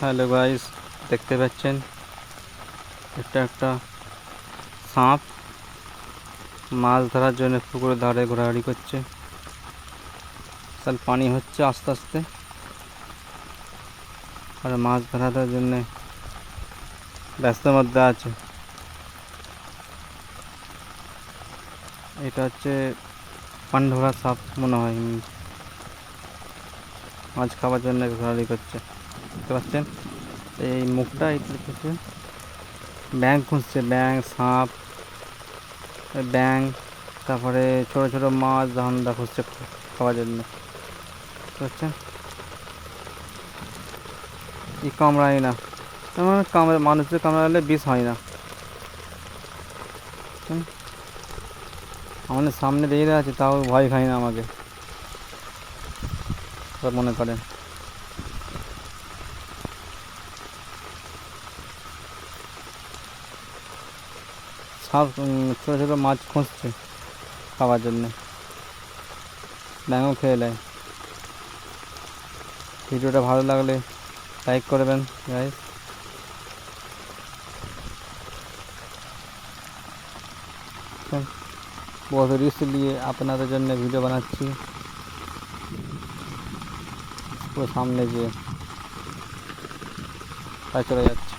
Hello guys, দেখতে পাচ্ছেন? এটা একটা সাপ। মাছ ধরার জন্য পুকুরের ধারে ঘোরাঘুরি করছে। তার পানি হচ্ছে আস্তে আস্তে। আর মাছ ধরার জন্য ব্যস্তের মধ্যে আছে। এটা হচ্ছে পান্ডোরা সাপ মনে হয়। মাছ খাওয়ার জন্য ঘোরাঘুরি করছে। দেখতে পাচ্ছেন? এই মুখটা এই কিছু ব্যাং খুঁজছে ব্যাং সাপ ব্যাং তারপরে ছোট ছোট মাছ ধান্দা খুঁজছে খাওয়ার জন্য। বুঝতে পারছেন ই কামড়ায় না। আমার কামড়ে, মানুষের কামড়ালে বিষ হয় না। আমাদের সামনে দাঁড়িয়ে আছে তাও ভয় খায় না আমাকে। মনে করেন। সাপ উম, ছোটো ছোটো মাছ খুঁজছে খাওয়ার জন্য ব্যাঙও খেয়ে নেয় ভিডিওটা ভালো লাগলে লাইক করবেন গাইস बहुत रिस्क लिए আপনাদের জন্য ভিডিও বানাচ্ছি পুরো সামনে গিয়ে তাই চলে যাচ্ছে